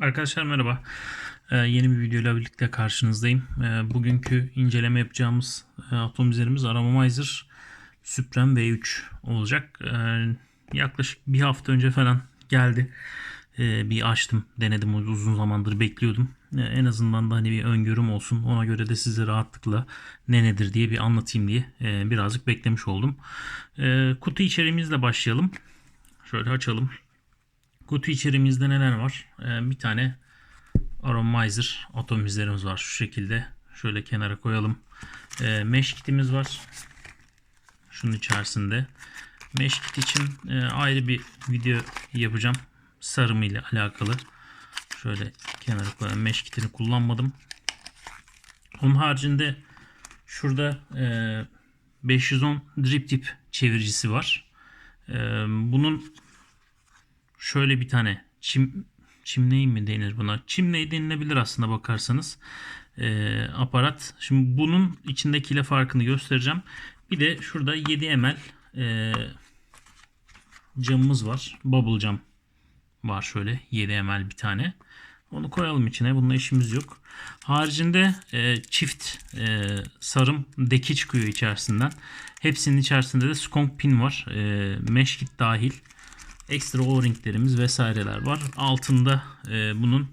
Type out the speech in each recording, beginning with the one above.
Arkadaşlar merhaba. Ee, yeni bir videoyla birlikte karşınızdayım. Ee, bugünkü inceleme yapacağımız e, atomizlerimiz Aromamizer Supreme V3 olacak. Ee, yaklaşık bir hafta önce falan geldi. Ee, bir açtım, denedim. Uzun zamandır bekliyordum. Ee, en azından da hani bir öngörüm olsun. Ona göre de size rahatlıkla ne nedir diye bir anlatayım diye e, birazcık beklemiş oldum. Ee, kutu içeriğimizle başlayalım. Şöyle açalım. Kutu içeriğimizde neler var? Ee, bir tane Aromizer atomizlerimiz var şu şekilde. Şöyle kenara koyalım. Ee, mesh kitimiz var. Şunun içerisinde. Mesh kit için e, ayrı bir video yapacağım. Sarımı alakalı. Şöyle kenara koyalım. Mesh kitini kullanmadım. Onun haricinde şurada e, 510 drip tip çeviricisi var. E, bunun şöyle bir tane çim çimneyi mi denir buna? Çimneyi denilebilir aslında bakarsanız. Ee, aparat. Şimdi bunun içindekiyle farkını göstereceğim. Bir de şurada 7 ml e, camımız var. Bubble cam var şöyle 7 ml bir tane. Onu koyalım içine. Bununla işimiz yok. Haricinde e, çift e, sarım deki çıkıyor içerisinden. Hepsinin içerisinde de skunk pin var. E, mesh kit dahil ekstra o-ringlerimiz vesaireler var. Altında e, bunun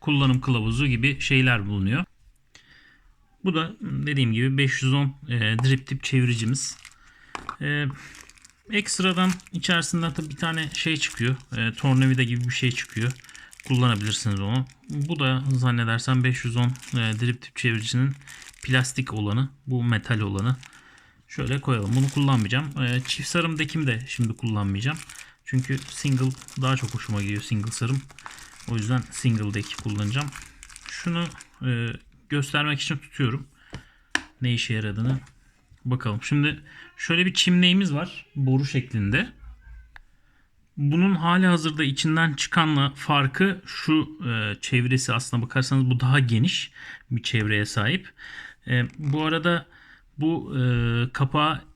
kullanım kılavuzu gibi şeyler bulunuyor. Bu da dediğim gibi 510 e, drip tip çeviricimiz. E, ekstradan içerisinden tabii bir tane şey çıkıyor. E, tornavida gibi bir şey çıkıyor. Kullanabilirsiniz onu. Bu da zannedersem 510 e, drip tip çeviricinin plastik olanı. Bu metal olanı. Şöyle koyalım. Bunu kullanmayacağım. E, çift sarım dekimi de şimdi kullanmayacağım. Çünkü single daha çok hoşuma gidiyor single sarım. O yüzden single deck kullanacağım. Şunu e, göstermek için tutuyorum. Ne işe yaradığını bakalım. Şimdi şöyle bir çimneğimiz var. Boru şeklinde. Bunun hali hazırda içinden çıkanla farkı şu e, çevresi aslına bakarsanız bu daha geniş bir çevreye sahip. E, bu arada bu e, kapağı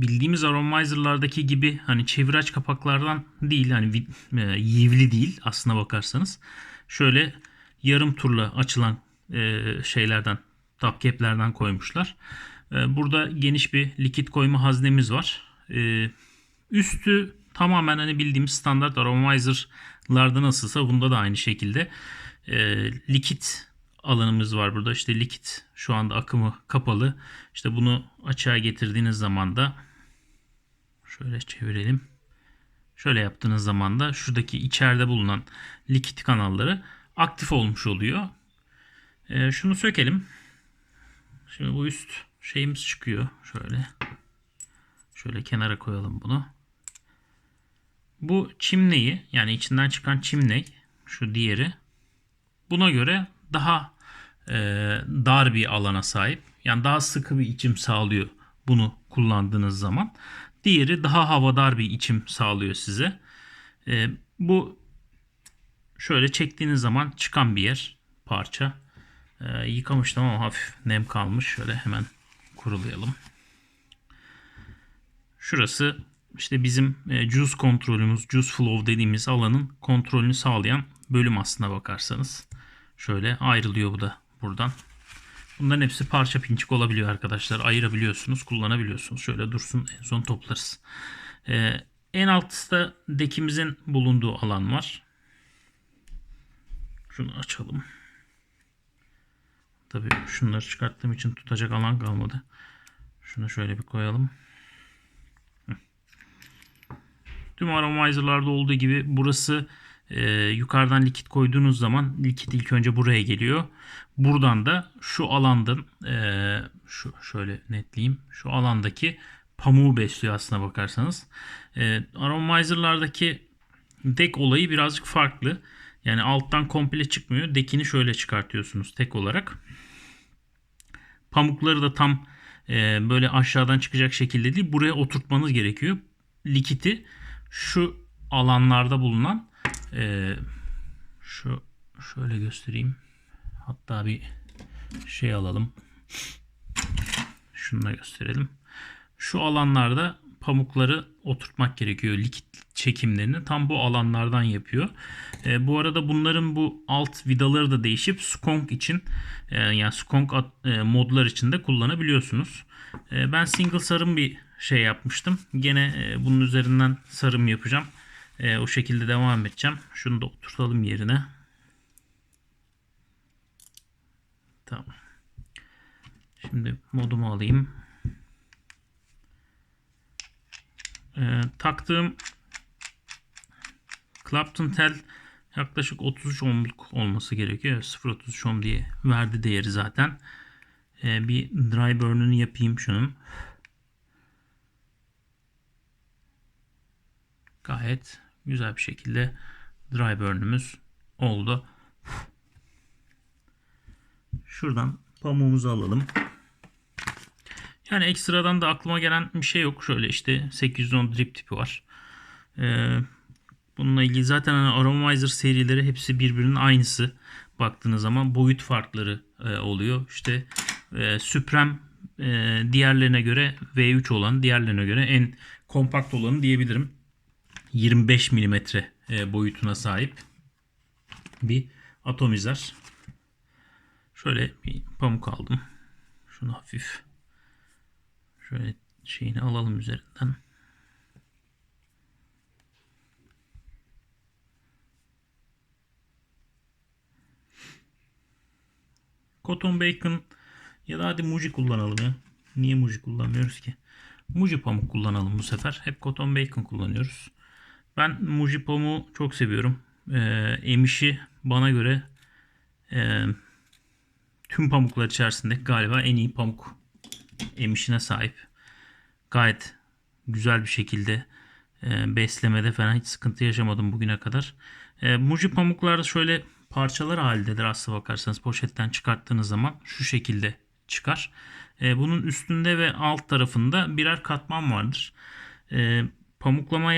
bildiğimiz aromizer'lardaki gibi hani çeviraç kapaklardan değil hani e, yivli değil aslına bakarsanız. Şöyle yarım turla açılan e, şeylerden top cap'lerden koymuşlar. E, burada geniş bir likit koyma haznemiz var. E, üstü tamamen hani bildiğimiz standart aromizer'larda nasılsa bunda da aynı şekilde e, likit alanımız var burada. İşte likit şu anda akımı kapalı. İşte bunu açığa getirdiğiniz zaman da şöyle çevirelim. Şöyle yaptığınız zaman da şuradaki içeride bulunan likit kanalları aktif olmuş oluyor. Ee, şunu sökelim. Şimdi bu üst şeyimiz çıkıyor. Şöyle. Şöyle kenara koyalım bunu. Bu çimneyi yani içinden çıkan çimney şu diğeri buna göre daha e, dar bir alana sahip. Yani daha sıkı bir içim sağlıyor bunu kullandığınız zaman. Diğeri daha havadar bir içim sağlıyor size. E, bu şöyle çektiğiniz zaman çıkan bir yer parça. E, yıkamıştım ama hafif nem kalmış. Şöyle hemen kurulayalım. Şurası işte bizim e, juice kontrolümüz, juice flow dediğimiz alanın kontrolünü sağlayan bölüm aslına bakarsanız. Şöyle ayrılıyor bu da buradan. Bunların hepsi parça pinçik olabiliyor arkadaşlar. Ayırabiliyorsunuz, kullanabiliyorsunuz. Şöyle dursun en son toplarız. Ee, en altta dekimizin bulunduğu alan var. Şunu açalım. Tabii şunları çıkarttığım için tutacak alan kalmadı. Şunu şöyle bir koyalım. Tüm aromizerlarda olduğu gibi burası e, yukarıdan likit koyduğunuz zaman likit ilk önce buraya geliyor. Buradan da şu alandan e, şu şöyle netleyeyim. Şu alandaki pamuğu besliyor aslına bakarsanız. E, aromizer'lardaki dek olayı birazcık farklı. Yani alttan komple çıkmıyor. Dekini şöyle çıkartıyorsunuz tek olarak. Pamukları da tam e, böyle aşağıdan çıkacak şekilde değil. Buraya oturtmanız gerekiyor. Likiti şu alanlarda bulunan e, şu şöyle göstereyim. Hatta bir şey alalım. Şunu da gösterelim. Şu alanlarda pamukları oturtmak gerekiyor. Likit çekimlerini tam bu alanlardan yapıyor. E, bu arada bunların bu alt vidaları da değişip skunk için e, yani skunk at- e, modlar için de kullanabiliyorsunuz. E, ben single sarım bir şey yapmıştım. Gene e, bunun üzerinden sarım yapacağım. E, o şekilde devam edeceğim. Şunu da oturtalım yerine. Tamam. Şimdi modumu alayım. Ee, taktığım Clapton tel yaklaşık 33 ohmluk olması gerekiyor. 0.33 ohm diye verdi değeri zaten. Ee, bir dry burn'unu yapayım şunun. Gayet güzel bir şekilde dry burn'ümüz oldu. Şuradan pamuğumuzu alalım. Yani ekstradan da aklıma gelen bir şey yok. Şöyle işte 810 drip tipi var. Ee, bununla ilgili zaten hani Aromizer serileri hepsi birbirinin aynısı. Baktığınız zaman boyut farkları e, oluyor. İşte e, Supreme e, diğerlerine göre V3 olan diğerlerine göre en kompakt olanı diyebilirim. 25 mm e, boyutuna sahip bir atomizer. Şöyle bir pamuk aldım. Şunu hafif şöyle şeyini alalım üzerinden. Cotton Bacon ya da hadi Muji kullanalım ya. Niye Muji kullanmıyoruz ki? Muji pamuk kullanalım bu sefer. Hep Cotton Bacon kullanıyoruz. Ben Muji pamuğu çok seviyorum. Ee, emişi bana göre e, tüm pamuklar içerisinde galiba en iyi pamuk emişine sahip. Gayet güzel bir şekilde e, beslemede falan hiç sıkıntı yaşamadım bugüne kadar. E, Muji pamuklar şöyle parçalar halindedir aslına bakarsanız poşetten çıkarttığınız zaman şu şekilde çıkar. E, bunun üstünde ve alt tarafında birer katman vardır. E, pamuklama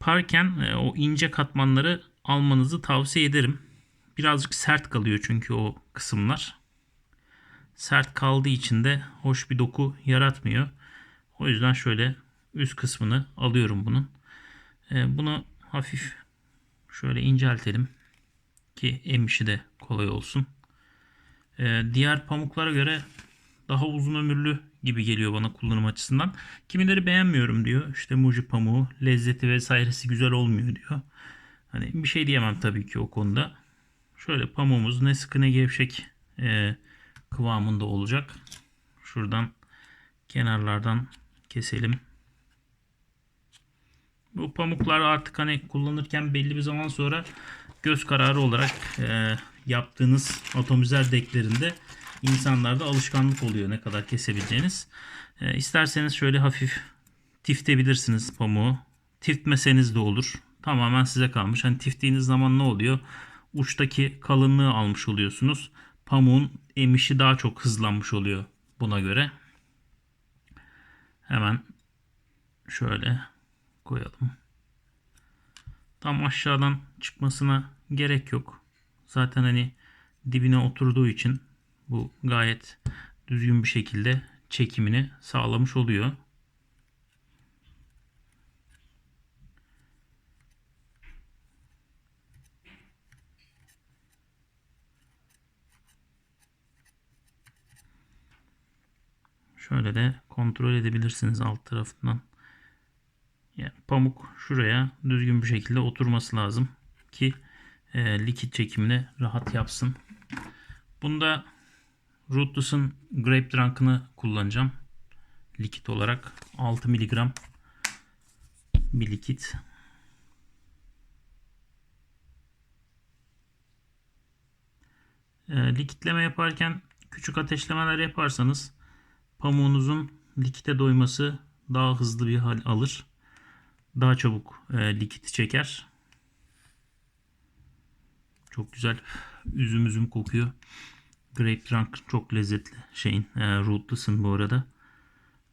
yaparken e, o ince katmanları almanızı tavsiye ederim. Birazcık sert kalıyor çünkü o kısımlar. Sert kaldığı için de hoş bir doku yaratmıyor. O yüzden şöyle üst kısmını alıyorum bunun. E, bunu hafif şöyle inceltelim ki emişi de kolay olsun. E, diğer pamuklara göre daha uzun ömürlü gibi geliyor bana kullanım açısından. Kimileri beğenmiyorum diyor. İşte muji pamuğu lezzeti vesairesi güzel olmuyor diyor. Hani bir şey diyemem tabii ki o konuda. Şöyle pamuğumuz ne sıkı ne gevşek e, kıvamında olacak. Şuradan kenarlardan keselim. Bu pamuklar artık hani kullanırken belli bir zaman sonra göz kararı olarak e, yaptığınız atomizer deklerinde insanlarda alışkanlık oluyor ne kadar kesebileceğiniz. E, isterseniz şöyle hafif tiftebilirsiniz pamuğu. Tiftmeseniz de olur. Tamamen size kalmış. Hani tiftiğiniz zaman ne oluyor? Uçtaki kalınlığı almış oluyorsunuz. Pamuğun emişi daha çok hızlanmış oluyor buna göre. Hemen şöyle koyalım. Tam aşağıdan çıkmasına gerek yok. Zaten hani dibine oturduğu için bu gayet düzgün bir şekilde çekimini sağlamış oluyor. Şöyle de kontrol edebilirsiniz alt tarafından. Yani pamuk şuraya düzgün bir şekilde oturması lazım ki e, likit çekimini rahat yapsın. Bunda Rootless'ın Grape Drunk'ını kullanacağım. Likit olarak 6 mg bir likit. E, likitleme yaparken küçük ateşlemeler yaparsanız pamuğunuzun likite doyması daha hızlı bir hal alır. Daha çabuk e, likiti çeker. Çok güzel üzüm üzüm kokuyor. Grape Drunk çok lezzetli şeyin. E, Rootless'ın bu arada.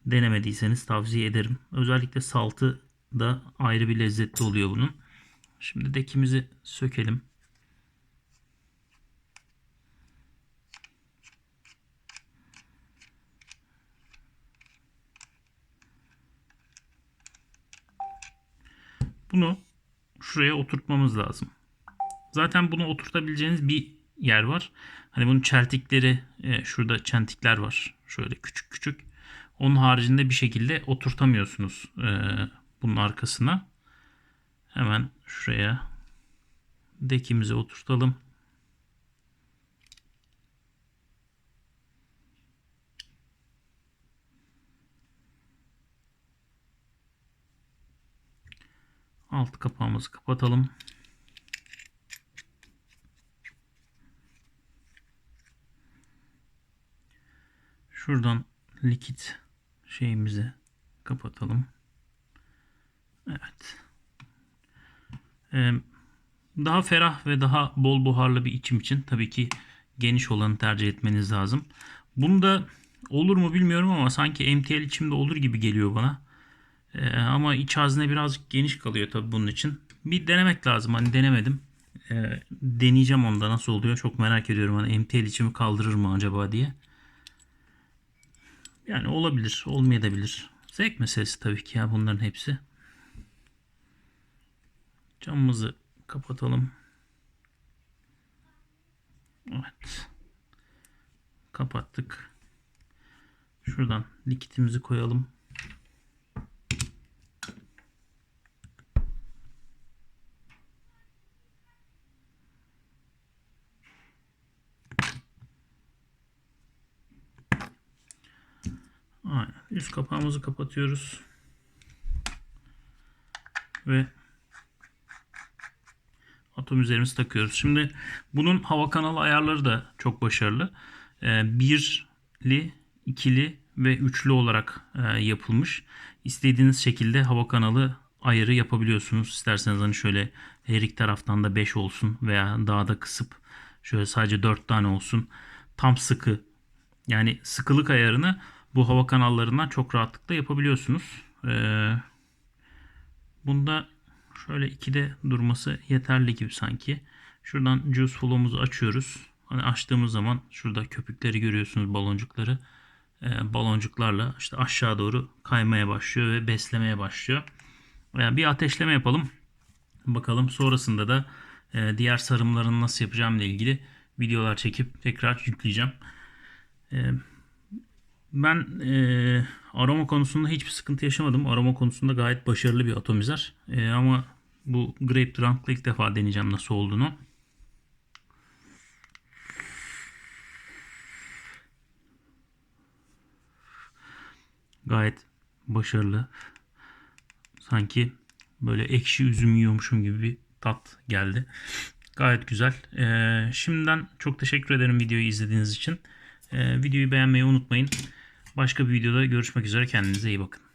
Denemediyseniz tavsiye ederim. Özellikle saltı da ayrı bir lezzetli oluyor bunun. Şimdi dekimizi sökelim. bunu şuraya oturtmamız lazım. Zaten bunu oturtabileceğiniz bir yer var. Hani bunun çeltikleri e, şurada çentikler var. Şöyle küçük küçük. Onun haricinde bir şekilde oturtamıyorsunuz e, bunun arkasına. Hemen şuraya dekimizi oturtalım. Alt kapağımızı kapatalım. Şuradan likit şeyimizi kapatalım. Evet. Ee, daha ferah ve daha bol buharlı bir içim için tabii ki geniş olanı tercih etmeniz lazım. Bunda olur mu bilmiyorum ama sanki MTL içimde olur gibi geliyor bana. Ee, ama iç hazne birazcık geniş kalıyor tabii bunun için. Bir denemek lazım. Hani denemedim. Ee, deneyeceğim onda nasıl oluyor. Çok merak ediyorum. Hani MTL içimi kaldırır mı acaba diye. Yani olabilir, olmayabilir. Zevk meselesi tabii ki ya bunların hepsi. Camımızı kapatalım. Evet. Kapattık. Şuradan likitimizi koyalım. Üst kapağımızı kapatıyoruz. Ve atom üzerimizi takıyoruz. Şimdi bunun hava kanalı ayarları da çok başarılı. Ee, birli, ikili ve üçlü olarak e, yapılmış. İstediğiniz şekilde hava kanalı ayarı yapabiliyorsunuz. İsterseniz hani şöyle her iki taraftan da 5 olsun veya daha da kısıp şöyle sadece 4 tane olsun. Tam sıkı yani sıkılık ayarını bu hava kanallarından çok rahatlıkla yapabiliyorsunuz. Ee, bunda şöyle 2'de durması yeterli gibi sanki. Şuradan juice flow'umuzu açıyoruz. Hani açtığımız zaman şurada köpükleri görüyorsunuz baloncukları. Ee, baloncuklarla işte aşağı doğru kaymaya başlıyor ve beslemeye başlıyor. Yani bir ateşleme yapalım. Bakalım sonrasında da e, diğer sarımlarını nasıl yapacağım ile ilgili videolar çekip tekrar yükleyeceğim. E, ben e, aroma konusunda hiçbir sıkıntı yaşamadım. Aroma konusunda gayet başarılı bir atomizer. E, ama bu Grape Drunk'la ilk defa deneyeceğim nasıl olduğunu. Gayet başarılı. Sanki böyle ekşi üzüm yiyormuşum gibi bir tat geldi. Gayet güzel. Ee, şimdiden çok teşekkür ederim videoyu izlediğiniz için. Ee, videoyu beğenmeyi unutmayın. Başka bir videoda görüşmek üzere. Kendinize iyi bakın.